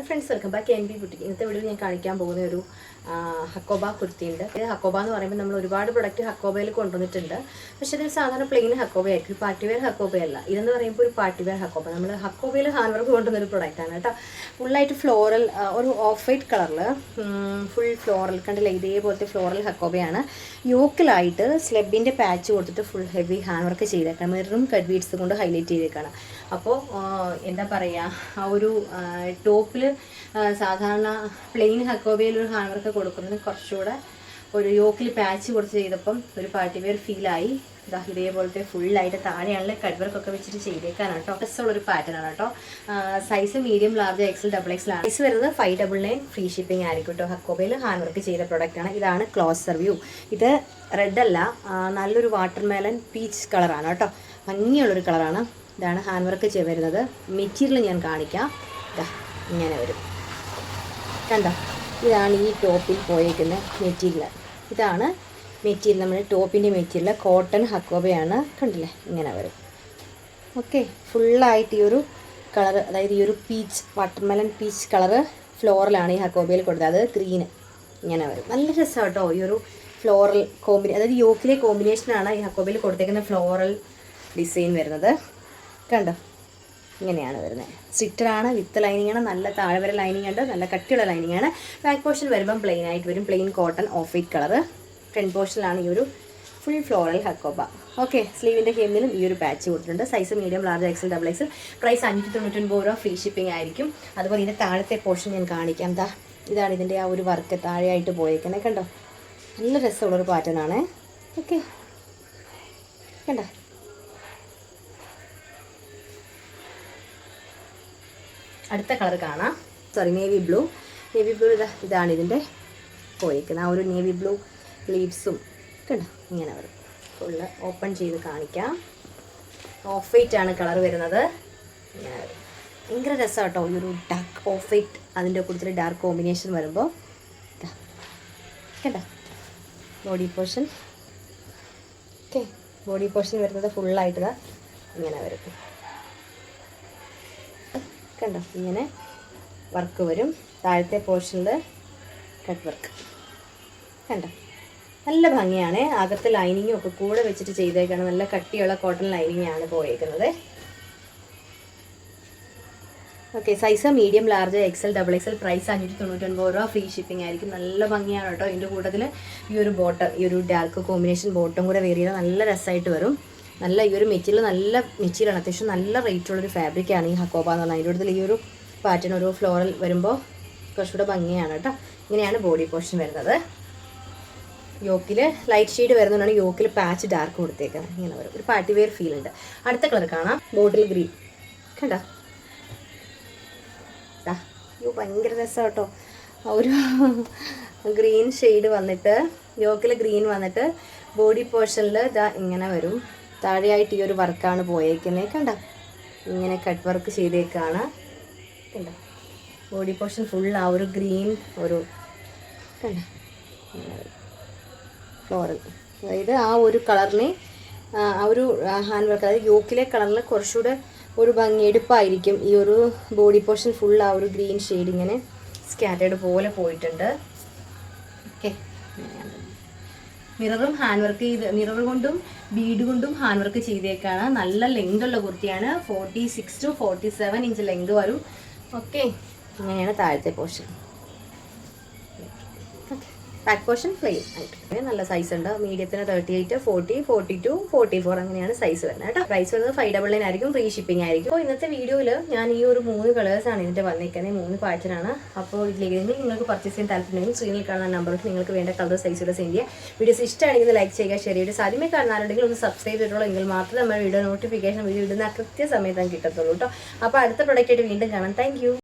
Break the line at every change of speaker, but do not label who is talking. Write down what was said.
Hello friends welcome back N B boutique ഇന്നത്തെ video ഞാൻ കാണിക്കാൻ പോകുന്ന ഒരു ഹക്കോബ കുർത്തിയുണ്ട്. ഇത് ഹക്കോബ എന്ന് പറയുമ്പോൾ നമ്മൾ ഒരുപാട് പ്രൊഡക്റ്റ് ഹക്കോബയിൽ കൊണ്ടുവന്നിട്ടുണ്ട്. പക്ഷേ ഇത് സാധാരണ പ്ലെയിൻ ഹക്കോബ ആയിരിക്കും. പാർട്ടി വെയർ ഹക്കോബയല്ല. ഇതെന്ന് പറയുമ്പോൾ ഒരു പാർട്ടിവെയർ ഹക്കോബ. നമ്മൾ ഹക്കോബയിൽ ഹാൻഡ് വർക്ക് കൊണ്ടുവന്ന ഒരു പ്രൊഡക്റ്റാണ് കേട്ടോ. ഫുള്ളായിട്ട് ഫ്ലോറൽ ഒരു ഓഫ് വൈറ്റ് കളറിൽ ഫുൾ ഫ്ലോറൽ കണ്ടില്ല? ഇതേപോലത്തെ ഫ്ലോറൽ ഹക്കോബയാണ്. യോക്കിലായിട്ട് സ്ലെബിന്റെ പാച്ച് കൊടുത്തിട്ട് ഫുൾ ഹെവി ഹാൻഡ് വർക്ക് ചെയ്തേക്കണം. മെറും കഡ്വീറ്റ്സ് കൊണ്ട് ഹൈലൈറ്റ് ചെയ്തേക്കണം. അപ്പോൾ എന്താ പറയുക ആ ഒരു ടോപ്പിൽ സാധാരണ പ്ലെയിൻ ഹക്കോബയിൽ ഒരു ഹാൻഡ് വർക്ക് കൊടുക്കുന്നത് കുറച്ചുകൂടെ ഒരു യോക്കിൽ പാച്ച് കൊടുത്ത് ചെയ്തപ്പം ഒരു പാർട്ടി വെയർ ഫീലായി ഇതാ ഇതേപോലത്തെ ഫുള്ളായിട്ട് താഴെയാണല്ലേ കട്ട് വർക്കൊക്കെ വെച്ചിട്ട് ചെയ്തേക്കാനാണ് കേട്ടോ. ഡ്രസ്സുള്ള ഒരു പാറ്റേൺ ആണ് കേട്ടോ. Size medium large XL double XL ആണ്. സൈസ് വരുന്നത് five double nine free shipping ആയിരിക്കും കേട്ടോ. ഹക്കോബയിൽ ഹാൻഡ് വർക്ക് ചെയ്ത പ്രോഡക്റ്റ് ആണ്. ഇതാണ് ക്ലോസർ വ്യൂ ഇത് റെഡ് അല്ല നല്ലൊരു വാട്ടർ മെലൻ പീച്ച് കളറാണ് കേട്ടോ. ഭംഗിയുള്ളൊരു കളറാണ് ഇതാണ് ഹാൻഡ് വർക്ക് വരുന്നത്. മെറ്റീരിയൽ ഞാൻ കാണിക്കാം. ഇങ്ങനെ വരും. കണ്ടോ? ഇതാണ് ഈ ടോപ്പിൽ പോയേക്കുന്ന മെറ്റീരിയൽ. ഇതാണ് മെറ്റീരിയൽ നമ്മുടെ ടോപ്പിന്റെ മെറ്റീരിയൽ കോട്ടൺ ഹക്കോബയാണ്. കണ്ടില്ലേ? ഇങ്ങനെ വരും. ഓക്കെ ഫുള്ളായിട്ട് ഈ ഒരു കളർ അതായത് ഈ ഒരു പീച്ച് വാട്ടർമെലൻ പീച്ച് കളറ് ഫ്ലോറലാണ് ഈ ഹക്കോബയിൽ കൊടുത്തത്. അത് ഗ്രീന്. ഇങ്ങനെ വരും. നല്ല രസമാണ് കേട്ടോ ഈ ഒരു ഫ്ലോറൽ കോമ്പിനേ അതായത് യോക്കിലെ കോമ്പിനേഷനാണ് ഈ ഹക്കോബയിൽ കൊടുത്തേക്കുന്ന ഫ്ലോറൽ ഡിസൈൻ വരുന്നത്. കണ്ടോ? ഇങ്ങനെയാണ് വരുന്നത്. സ്റ്റിറ്ററാണ് വിത്ത് ലൈനിങ് ആണ് നല്ല താഴെ വരെ ലൈനിങ് ഉണ്ട് നല്ല കട്ടിയുള്ള ലൈനിങ് ആണ്. ബാക്ക് പോർഷൻ വരുമ്പം പ്ലെയിൻ ആയിട്ട് വരും. Plain cotton off white colour front പോർഷനിലാണ് ഈ ഒരു ഫുൾ ഫ്ലോറൽ ഹക്കോബ ഓക്കെ സ്ലീവിന്റെ ഹെമ്മിലും ഈ ഒരു പാച്ച് കൊടുത്തിട്ടുണ്ട്. Size medium large XL double XL price അഞ്ഞൂറ്റി തൊണ്ണൂറ്റൊൻപത് രൂപ ഫ്രീ ഷിപ്പിംഗ് ആയിരിക്കും. അതുപോലെ ഇതിന്റെ താഴത്തെ പോർഷൻ ഞാൻ കാണിക്കാം. എന്താ ഇതാണ് ഇതിന്റെ ആ ഒരു വർക്ക് താഴെയായിട്ട് പോയേക്കുന്നത് കണ്ടോ? നല്ല രസമുള്ളൊരു പാറ്റേൺ ആണ്. ഓക്കെ കണ്ടോ? അടുത്ത കളർ കാണാം. Sorry navy blue navy blue ഇതാ ഇതാണ് ഇതിന്റെ പോയിരിക്കുന്നത് ആ ഒരു നേവി ബ്ലൂ ലീവ്സും കണ്ടോ? ഇങ്ങനെ വരും. ഫുള്ള് ഓപ്പൺ ചെയ്ത് കാണിക്കാം. ഓഫ് വൈറ്റ് ആണ് കളർ വരുന്നത്. ഭയങ്കര രസമാണ് കേട്ടോ ഈ ഒരു ഡാർക്ക് ഓഫ് വൈറ്റ് അതിന്റെ കൂടുതൽ ഡാർക്ക് കോമ്പിനേഷൻ വരുമ്പോൾ കേട്ടോ body portion okay body portion വരുന്നത് ഫുള്ളായിട്ട് ഇങ്ങനെ വരും. കണ്ടോ? ഇങ്ങനെ വർക്ക് വരും. താഴത്തെ പോർഷനിൽ കട്ട് വർക്ക് കണ്ടോ? നല്ല ഭംഗിയാണ്. അകത്ത് ലൈനിങ്ങും ഒക്കെ കൂടെ വെച്ചിട്ട് ചെയ്തേക്കാണ്. നല്ല കട്ടിയുള്ള കോട്ടൺ ലൈനിങ് ആണ് പോയേക്കുന്നത്. Okay size medium large XL double XL price അഞ്ഞൂറ്റി തൊണ്ണൂറ്റൊൻപത് രൂപ. ഫ്രീ ഷിപ്പിംഗ് ആയിരിക്കും. നല്ല ഭംഗിയാണ് കേട്ടോ. ഇതിന്റെ കൂട്ടത്തിൽ ഈ ഒരു ബോട്ടം ഈ ഒരു ഡാർക്ക് കോമ്പിനേഷൻ ബോട്ടം കൂടെ വേറിയത് നല്ല രസമായിട്ട് വരും. നല്ല ഈ ഒരു മെറ്റീരിയൽ നല്ല മെറ്റീരിയലാണ്. അത്യാവശ്യം നല്ല റേറ്റുള്ളൊരു ഫാബ്രിക്കാണ് ഈ ഹക്കോബ എന്ന് പറഞ്ഞാൽ. അതിന്റെ ഈ ഒരു പാറ്റേൺ ഒരു ഫ്ലോറൽ വരുമ്പോൾ കുറച്ചുകൂടെ ഭംഗിയാണ് കേട്ടോ. ഇങ്ങനെയാണ് ബോഡി പോർഷൻ വരുന്നത്. യോക്കിൽ ലൈറ്റ് ഷെയ്ഡ് വരുന്നതുകൊണ്ടാണ് യോക്കിൽ പാച്ച് ഡാർക്ക് കൊടുത്തേക്കുന്നത്. ഇങ്ങനെ വരും ഒരു പാർട്ടി വെയർ ഫീൽ ഉണ്ട്. അടുത്ത കളർ കാണാം. ബോട്ടിൽ ഗ്രീൻ കണ്ടോ? അയ്യോ ഭയങ്കര രസം കേട്ടോ. ഒരു ഗ്രീൻ ഷെയ്ഡ് വന്നിട്ട് യോക്കിൽ ഗ്രീൻ വന്നിട്ട് ബോഡി പോർഷനിൽ ഇതാ ഇങ്ങനെ വരും. താഴെയായിട്ട് ഈ ഒരു വർക്കാണ് പോയേക്കുന്നത് കണ്ട? ഇങ്ങനെ കട്ട് വർക്ക് ചെയ്തേക്കാണ്. കണ്ട? ബോഡി പോർഷൻ ഫുൾ ആ ഒരു ഗ്രീൻ ഒരു കണ്ട? ഫ്ലോറൽ അതായത് ആ ഒരു കളറിനെ ആ ഒരു ഹാൻഡ് വർക്ക് അതായത് യോക്കിലെ കളറിൽ കുറച്ചുകൂടെ ഒരു ഭംഗി എടുപ്പായിരിക്കും ഈ ഒരു ബോഡി പോർഷൻ ഫുൾ ആ ഒരു ഗ്രീൻ ഷെയ്ഡ് ഇങ്ങനെ സ്കാറ്റേഡ് പോലെ പോയിട്ടുണ്ട്. ഓക്കെ മിററും ഹാൻഡ് വർക്ക് ചെയ്ത് മിറർ കൊണ്ടും ബീഡ് കൊണ്ടും ഹാൻഡ് വർക്ക് ചെയ്തേക്കാണ്. നല്ല ലെങ്ത് ഉള്ള കുർത്തിയാണ്. Forty six to forty seven inch length വരും. ഓക്കെ ഇങ്ങനെയാണ് താഴത്തെ പോർഷൻ ബാക്ക് പോർഷൻ പ്ലെയിൻ ആയിട്ട് നല്ല സൈസ് ഉണ്ട്. മീഡിയത്തിന് thirty eight forty forty two forty four അങ്ങനെയാണ് സൈസ് വരുന്നത് കേട്ടോ. പ്രൈസ് വരുന്നത് ഫൈവ് ഡബിൾ നൈൻ ആയിരിക്കും. ഫ്രീ ഷിപ്പിംഗ് ആയിരിക്കും. അപ്പോൾ ഇന്നത്തെ വീഡിയോയിൽ ഞാൻ ഈ ഒരു മൂന്ന് കളേഴ്സാണ് ഇതിന്റെ വന്നിരിക്കുന്നത്. മൂന്ന് പാറ്റേണാണ് അപ്പോൾ ഇതിലേക്ക് നിങ്ങൾക്ക് പർച്ചേസ് ചെയ്യാൻ താല്പര്യമുണ്ടെങ്കിൽ സ്ക്രീനിൽ കാണുന്ന നമ്പറിൽ നിങ്ങൾക്ക് വേണ്ട കളർ സൈസുകൾ സെൻഡ് ചെയ്യുക. വീഡിയോസ് ഇഷ്ടമാണെങ്കിൽ ലൈക്ക് ചെയ്യുക ഷെയർ ചെയ്യുക. സാധ്യമേ കാണാറുണ്ടെങ്കിൽ ഒന്ന് സബ്സ്ക്രൈബ് ചെയ്തിട്ടുള്ളൂ എങ്കിൽ മാത്രമേ നമ്മുടെ വീഡിയോ നോട്ടിഫിക്കേഷൻ വീഡിയോ ഇടുന്ന കൃത്യ സമയത്ത് കിട്ടത്തുള്ളൂ കേട്ടോ. അപ്പോൾ അടുത്ത പ്രൊഡക്റ്റ് ആയിട്ട് വീണ്ടും കാണാം. താങ്ക്